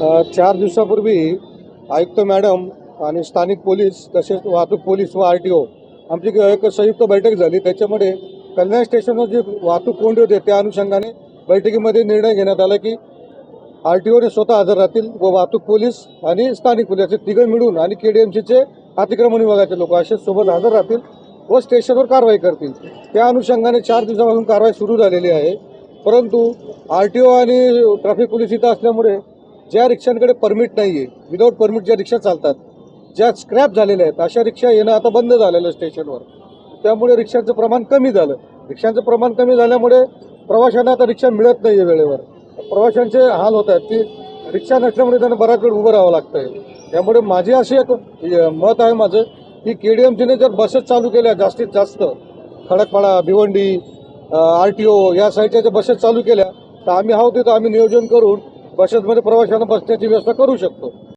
चार दिवसापूर्वी आयुक्त मॅडम आणि स्थानिक पोलीस तसेच वाहतूक पोलीस व आर टी ओ आमची एक- संयुक्त बैठक झाली. त्याच्यामध्ये कल्याण स्टेशनवर जी वाहतूक कोंडी होते त्या अनुषंगाने बैठकीमध्ये निर्णय घेण्यात आला की आर टी ओने स्वतः हजर राहतील व वाहतूक पोलीस आणि स्थानिक पोलीस असे तिघं मिळून आणि के डी एम सीचे अतिक्रमण विभागाचे लोक असे सोबत हजर राहतील व स्टेशनवर कारवाई करतील. त्या अनुषंगाने चार दिवसापासून कारवाई सुरू झालेली आहे. परंतु आर टी ओ आणि ट्रॅफिक पोलीस इथं असल्यामुळे ज्या रिक्षांकडे परमिट नाही आहे विदाऊट परमिट ज्या रिक्षा चालतात ज्या स्क्रॅप झालेल्या आहेत अशा रिक्षा येणं आता बंद झालेलं स्टेशनवर त्यामुळे रिक्षांचं प्रमाण कमी झालं. रिक्षांचं प्रमाण कमी झाल्यामुळे प्रवाशांना आता रिक्षा मिळत नाही आहे वेळेवर. प्रवाशांचे हाल होत आहेत की रिक्षा नसल्यामुळे त्यांना बराच वेळ उभं राहावं लागतं आहे त्यामुळे माझी अशी एक मत आहे माझं की के डी एम सीने जर बसेस चालू केल्या जास्तीत जास्त Khadakpada Bhiwandi R T O या साईडच्या ज्या बसेस चालू केल्या तर आम्ही आहोत तिथं आम्ही नियोजन करून बसेसमध्ये प्रवाशांना बसण्याची व्यवस्था करू शकतो.